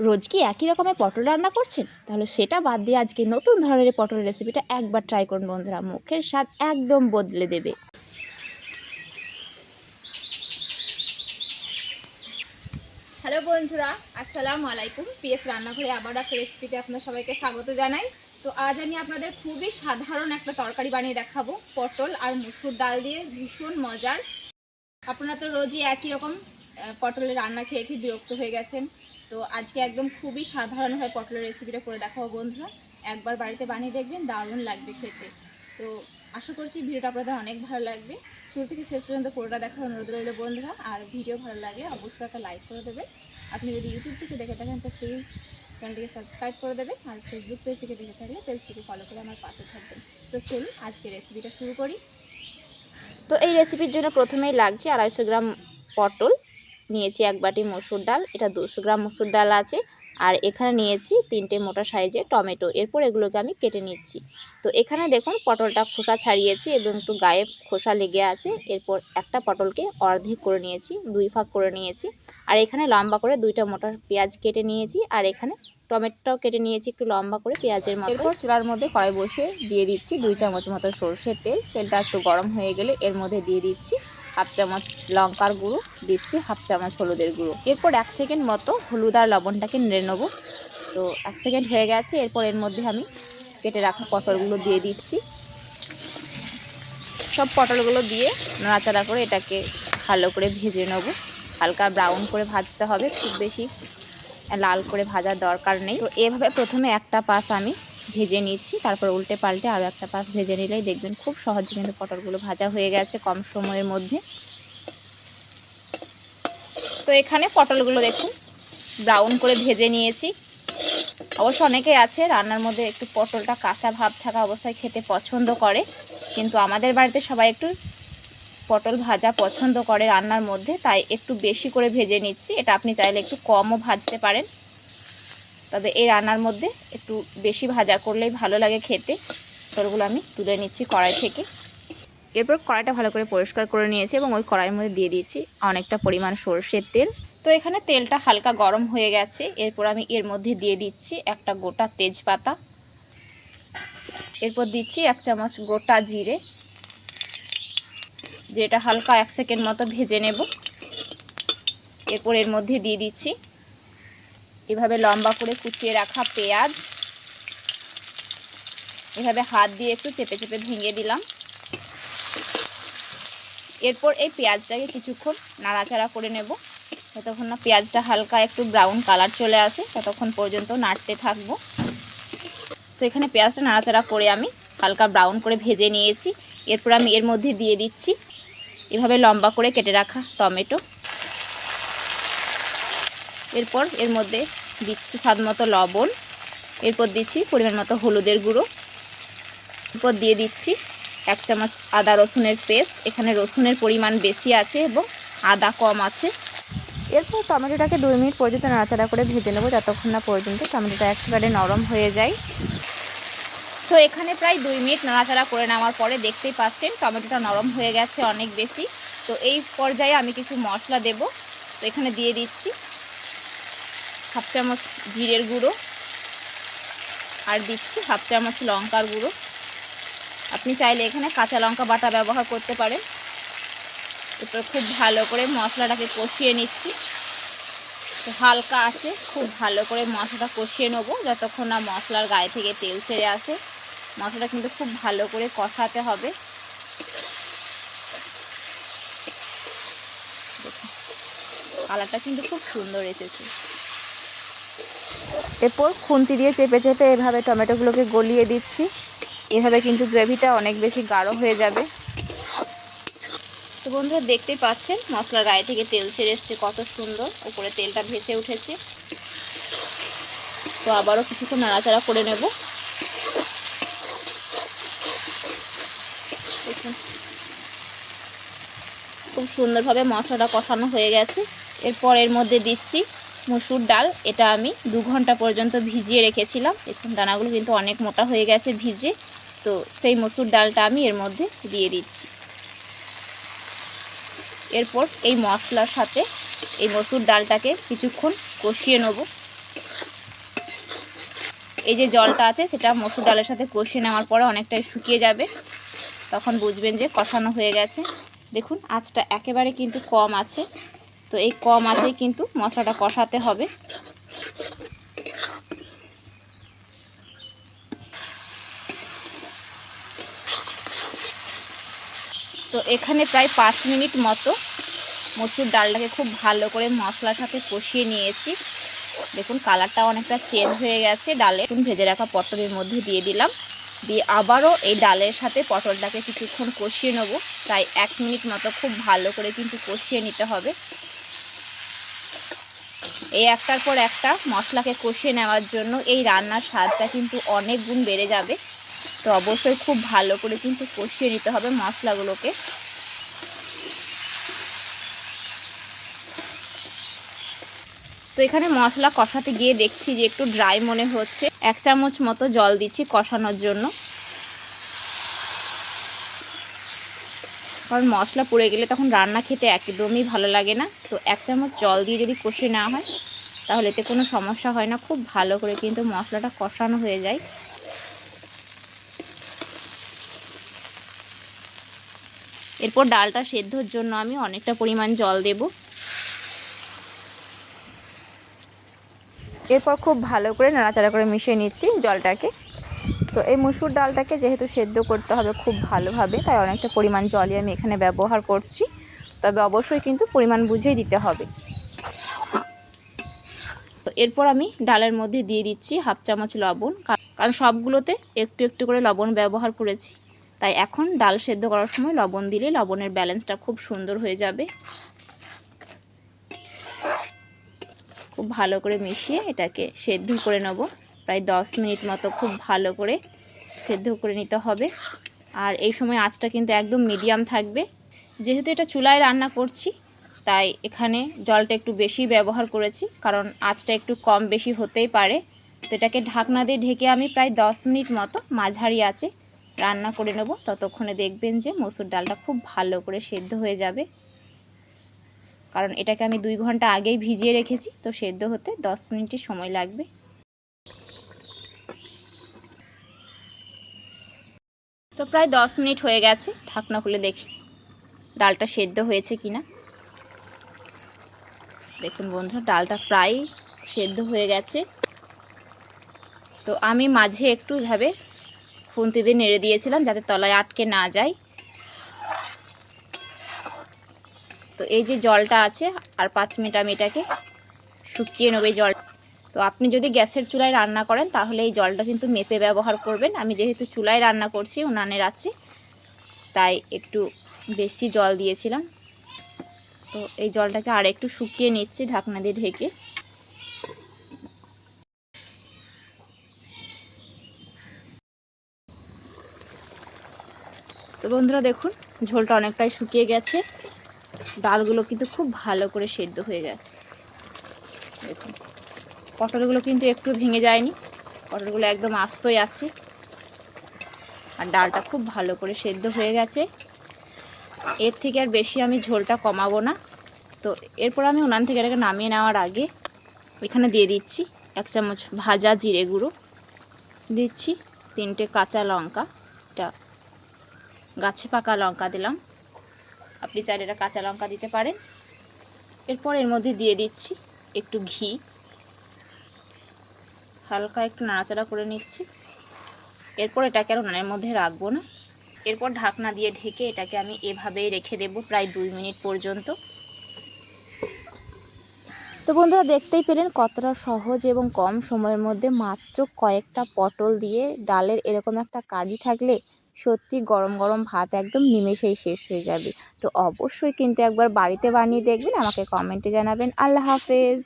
রোজ কি একই রকমের পটল রান্না করছেন? তাহলে সেটা বাদ দিয়ে আজকে নতুন ধরনের পটলের রেসিপিটা একবার ট্রাই করুন বন্ধুরা। মুখের স্বাদ একদম বদলে দেবে। হ্যালো বন্ধুরা, আসসালামু আলাইকুম। পিএস রান্নাঘরে আবার একটা রেসিপিতে আপনার সবাইকে স্বাগত জানাই। তো আজ আমি আপনাদের খুবই সাধারণ একটা তরকারি বানিয়ে দেখাবো। পটল আর মুসুর ডাল দিয়ে ভীষণ মজার। আপনারা তো রোজই একই রকম পটলের রান্না খেয়ে খেয়ে বিরক্ত হয়ে গেছেন। তো আজকে একদম খুবই সাধারণভাবে পটলের রেসিপিটা করে দেখাবো বন্ধুরা। একবার বাড়িতে বানিয়ে দেখবেন, দারুণ লাগবে খেতে। তো আশা করছি ভিডিওটা আপনাদের অনেক ভালো লাগবে। শুরু থেকে শেষ পর্যন্ত পুরোটা দেখার অনুরোধ রইল বন্ধুরা। আর ভিডিও ভালো লাগলে অবশ্যই একটা লাইক করে দেবে আপনি যদি ইউটিউব থেকে দেখে থাকেন, তো প্লিজ চ্যানেলটিকে সাবস্ক্রাইব করে দেবে আর ফেসবুক পেজ থেকে দেখে থাকলে পেজটিকে ফলো করে আমার পাশে থাকবেন। তো চলুন আজকে রেসিপিটা শুরু করি। তো এই রেসিপির জন্য প্রথমেই লাগছে আড়াইশো গ্রাম পটল। নিয়েছি এক বাটি মসুর ডাল, এটা দুশো গ্রাম মসুর ডাল আছে। আর এখানে নিয়েছি তিনটে মোটা সাইজের টমেটো, এরপর এগুলোকে আমি কেটে নিচ্ছি। তো এখানে দেখুন পটলটা খোসা ছাড়িয়েছি এবং একটু গায়ে খোসা লেগে আছে। এরপর একটা পটলকে অর্ধেক করে নিয়েছি, দুই ভাগ করে নিয়েছি। আর এখানে লম্বা করে দুইটা মোটা পেঁয়াজ কেটে নিয়েছি। আর এখানে টমেটোটাও কেটে নিয়েছি, একটু লম্বা করে পেঁয়াজের মতো। এরপর চুলার মধ্যে কড়াই বসিয়ে দিয়ে দিচ্ছি দুই চামচ মতো সর্ষের তেল। তেলটা একটু গরম হয়ে গেলে এর মধ্যে দিয়ে দিচ্ছি হাফ চামচ লঙ্কার গুঁড়ো দিচ্ছি, হাফ চামচ হলুদের গুঁড়ো। এরপর এক সেকেন্ড মতো হলুদ আর লবণটাকে নেড়ে নেব। তো এক সেকেন্ড হয়ে গেছে, এরপর এর মধ্যে আমি কেটে রাখা পটলগুলো দিয়ে দিচ্ছি। সব পটলগুলো দিয়ে নাড়াচাড়া করে এটাকে ভালো করে ভেজে নেব। হালকা ব্রাউন করে ভাজতে হবে, খুব বেশি লাল করে ভাজার দরকার নেই। তো এভাবে প্রথমে একটা পাশ আমি ভেজে নিচ্ছি, তারপর উল্টে পাল্টে আরও একটা পাশ ভেজে নিলেই দেখবেন খুব সহজে কিন্তু পটলগুলো ভাজা হয়ে গেছে কম সময়ের মধ্যে। তো এখানে পটলগুলো দেখুন ব্রাউন করে ভেজে নিয়েছি। অবশ্য অনেকেই আছে রান্নার মধ্যে একটু পটলটা কাঁচা ভাব থাকা অবস্থায় খেতে পছন্দ করে, কিন্তু আমাদের বাড়িতে সবাই একটু পটল ভাজা পছন্দ করে রান্নার মধ্যে, তাই একটু বেশি করে ভেজে নিচ্ছি। এটা আপনি চাইলে একটু কমও ভাজতে পারেন। তবে এই রান্নার মধ্যে একটু বেশি ভাজা করলেই ভালো লাগে খেতে। পটলগুলো আমি তুলে নিচ্ছি কড়াই থেকে। এরপর কড়াইটা ভালো করে পরিষ্কার করে নিয়েছি এবং ওই কড়াইয়ের মধ্যে দিয়ে দিয়েছি অনেকটা পরিমাণ সর্ষের তেল। তো এখানে তেলটা হালকা গরম হয়ে গেছে। এরপর আমি এর মধ্যে দিয়ে দিচ্ছি একটা গোটা তেজপাতা। এরপর দিচ্ছি এক চামচ গোটা জিরে। যেটা হালকা এক সেকেন্ড মতো ভেজে নেব। এরপর এর মধ্যে দিয়ে দিচ্ছি এভাবে লম্বা করে কুচিয়ে রাখা পেঁয়াজ। এভাবে হাত দিয়ে একটু চেপে চেপে ভেঙে দিলাম। এরপর এই পেঁয়াজটাকে কিছুক্ষণ নাড়াচাড়া করে নেব। যতক্ষণ না পেঁয়াজটা হালকা একটু ব্রাউন কালার চলে আসে, ততক্ষণ পর্যন্ত নাড়তে থাকব। তো এখানে পেঁয়াজটা নাড়াচাড়া করে আমি হালকা ব্রাউন করে ভেজে নিয়েছি। এরপর আমি এর মধ্যে দিয়ে দিচ্ছি। এভাবে লম্বা করে কেটে রাখা টমেটো। এরপর এর মধ্যে দিচ্ছি স্বাদ মতো লবণ, এরপর দিচ্ছি পরিমাণ মতো হলুদের গুঁড়ো, এরপর দিয়ে দিচ্ছি এক চামচ আদা রসুনের পেস্ট, এখানে রসুনের পরিমাণ বেশি আছে এবং আদা কম আছে। এরপর টমেটোটাকে দুই মিনিট পর্যন্ত নাড়াচাড়া করে ভেজে নেব, যতক্ষণ না পর্যন্ত টমেটোটা একেবারে নরম হয়ে যায়। তো এখানে প্রায় দুই মিনিট নাড়াচাড়া করে নেওয়ার পরে দেখতেই পাচ্ছেন টমেটোটা নরম হয়ে গেছে অনেক বেশি। তো এই পর্যায়ে আমি কিছু মশলা দেব। তো এখানে দিয়ে দিচ্ছি হাফ চামচ জিরের গুঁড়ো আর দিচ্ছি হাফ চামচ লঙ্কার গুঁড়ো। আপনি চাইলে এখানে কাঁচা লঙ্কা বাটা ব্যবহার করতে পারেন। এরপর খুব ভালো করে মশলাটাকে কষিয়ে নিচ্ছি। হালকা আছে, খুব ভালো করে মশলাটা কষিয়ে নেব যতক্ষণ না মশলার গায়ে থেকে তেল ছেড়ে আসে। মশলাটা কিন্তু খুব ভালো করে কষাতে হবে। কালারটা কিন্তু খুব সুন্দর এসেছে। এরপর খুন্তি দিয়ে চেপে চেপে এভাবে টমেটোগুলোকে গলিয়ে দিচ্ছি। এভাবে কিন্তু গ্রেভিটা অনেক বেশি গাঢ় হয়ে যাবে। তো বন্ধুরা, দেখতেই পাচ্ছেন, মশলার গায়ে থেকে তেল ছেড়ে এসছে, কত সুন্দর। উপরে তেলটা ভেসে উঠেছে। তো আবারও কিছুক্ষণ নাড়াচাড়া করে নেব। খুব সুন্দরভাবে মশলাটা কষানো হয়ে গেছে। এরপর এর মধ্যে দিচ্ছি মুসুর ডাল, এটা আমি দু ঘণ্টা পর্যন্ত ভিজিয়ে রেখেছিলাম। দেখুন, দানাগুলো কিন্তু অনেক মোটা হয়ে গেছে ভিজে। তো সেই মসুর ডালটা আমি এর মধ্যে দিয়ে দিচ্ছি। এরপর এই মশলার সাথে এই মসুর ডালটাকে কিছুক্ষণ কষিয়ে নেব। এই যে জলটা আছে, সেটা মসুর ডালের সাথে কষিয়ে নেওয়ার পরে অনেকটাই শুকিয়ে যাবে। তখন বুঝবেন যে কষানো হয়ে গেছে। দেখুন, আঁচটা একেবারে কিন্তু কম আছে। তো এই কম আছে কিন্তু মশলাটা কষাতে হবে। তো এখানে প্রায় পাঁচ মিনিট মতো মসুর ডালটাকে খুব ভালো করে মশলার সাথে কষিয়ে নিয়েছি। দেখুন, কালারটা অনেকটা চেঞ্জ হয়ে গেছে। ডালে ভেজে রাখা পটলের মধ্যে দিয়ে দিলাম। দিয়ে আবারও এই ডালের সাথে পটলটাকে কিছুক্ষণ কষিয়ে নেব। তাই এক মিনিট মতো খুব ভালো করে কিন্তু কষিয়ে নিতে হবে। এই একটার পর একটা মশলাকে কষিয়ে নেওয়ার জন্য এই রান্নার স্বাদটা কিন্তু অনেক গুণ বেড়ে যাবে। তো অবশ্যই খুব ভালো করে কিন্তু কষিয়ে নিতে হবে মশলাগুলোকে। তো এখানে মশলা কষাতে গিয়ে দেখছি যে একটু ড্রাই মনে হচ্ছে। এক চামচ মতো জল দিচ্ছি কষানোর জন্য। কারণ মশলা পড়ে গেলে তখন রান্না খেতে একদমই ভালো লাগে না। তো এক চামচ জল দিয়ে যদি কষে নেওয়া হয়, তাহলে এতে কোনো সমস্যা হয় না। খুব ভালো করে কিন্তু মশলাটা কষানো হয়ে যায়। এরপর ডালটা সেদ্ধর জন্য আমি অনেকটা পরিমাণ জল দেব। এরপর খুব ভালো করে নাড়াচাড়া করে মিশিয়ে নিচ্ছি জলটাকে। তো এই মুসুর ডালটাকে যেহেতু সেদ্ধ করতে হবে খুব ভালোভাবে, তাই অনেকটা পরিমাণ জলই আমি এখানে ব্যবহার করছি। তবে অবশ্যই কিন্তু পরিমাণ বুঝেই দিতে হবে। তো এরপর আমি ডালের মধ্যে দিয়ে দিচ্ছি হাফ চামচ লবণ কারণ সবগুলোতে একটু একটু করে লবণ ব্যবহার করেছি। তাই এখন ডাল সেদ্ধ করার সময় লবণ দিলে লবণের ব্যালেন্সটা খুব সুন্দর হয়ে যাবে। খুব ভালো করে মিশিয়ে এটাকে সেদ্ধ করে নেব। প্রায় দশ মিনিট মতো খুব ভালো করে সেদ্ধ করে নিতে হবে। আর এই সময় আঁচটা কিন্তু একদম মিডিয়াম থাকবে। যেহেতু এটা চুলায় রান্না করছি, তাই এখানে জলটা একটু বেশি ব্যবহার করেছি, কারণ আঁচটা একটু কম বেশি হতেই পারে। তো এটাকে ঢাকনা দিয়ে ঢেকে আমি প্রায় দশ মিনিট মতো মাঝারি আছে রান্না করে নেব। ততক্ষণে দেখবেন যে মসুর ডালটা খুব ভালো করে সেদ্ধ হয়ে যাবে। কারণ এটাকে আমি দুই ঘণ্টা আগেই ভিজিয়ে রেখেছি, তো সেদ্ধ হতে দশ মিনিটের সময় লাগবে। তো প্রায় দশ মিনিট হয়ে গেছে, ঢাকনা খুলে দেখি ডালটা সেদ্ধ হয়েছে কি না দেখুন বন্ধুরা, ডালটা প্রায় সেদ্ধ হয়ে গেছে। তো আমি মাঝে একটু এভাবে খুন্তি দিয়ে নেড়ে দিয়েছিলাম যাতে তলায় আটকে না যায়। তো এই যে জলটা আছে, আর পাঁচ মিনিট আমি এটাকে শুকিয়ে নেব এই জল তো আপনি যদি গ্যাসের চুলায় রান্না করেন, তাহলে এই জলটা কিন্তু মেপে ব্যবহার করবেন। আমি যেহেতু চুলায় রান্না করছি উনানের আছে তাই একটু বেশি জল দিয়েছিলাম। তো এই জলটাকে আর একটু শুকিয়ে নিচ্ছি ঢাকনা দিয়ে ঢেকে। তো বন্ধুরা দেখুন, ঝোলটা অনেকটাই শুকিয়ে গেছে। ডালগুলো কিন্তু খুব ভালো করে সেদ্ধ হয়ে গেছে। দেখুন। পটলগুলো কিন্তু একটু ভেঙে যায়নি। পটলগুলো একদম আস্তই আছে। আর ডালটা খুব ভালো করে সেদ্ধ হয়ে গেছে। এর থেকে আর বেশি আমি ঝোলটা কমাবো না। তো এরপর আমি উনান থেকে এটাকে নামিয়ে নেওয়ার আগে ওইখানে দিয়ে দিচ্ছি এক চামচ ভাজা জিরে গুঁড়ো। দিচ্ছি তিনটে কাঁচা লঙ্কা। এটা গাছে পাকা লঙ্কা দিলাম। আপনি চাইলে এটা কাঁচা লঙ্কা দিতে পারেন। এরপর এর মধ্যে দিয়ে দিচ্ছি একটু ঘি। হালকা একটু নাড়াচাড়া করে নিচ্ছি। এরপর এটাকে আর উনানের মধ্যে রাখব না। এরপর ঢাকনা দিয়ে ঢেকে এটাকে আমি এভাবেই রেখে দেব প্রায় দুই মিনিট পর্যন্ত। তো বন্ধুরা, দেখতেই পেলেন কতটা সহজ এবং কম সময়ের মধ্যে মাত্র কয়েকটা পটল দিয়ে ডালের এরকম একটা কারি থাকলে সত্যি গরম গরম ভাত একদম নিমেষেই শেষ হয়ে যাবে। তো অবশ্যই কিন্তু একবার বাড়িতে বানিয়ে দেখবেন, আমাকে কমেন্টে জানাবেন। আল্লাহ হাফেজ।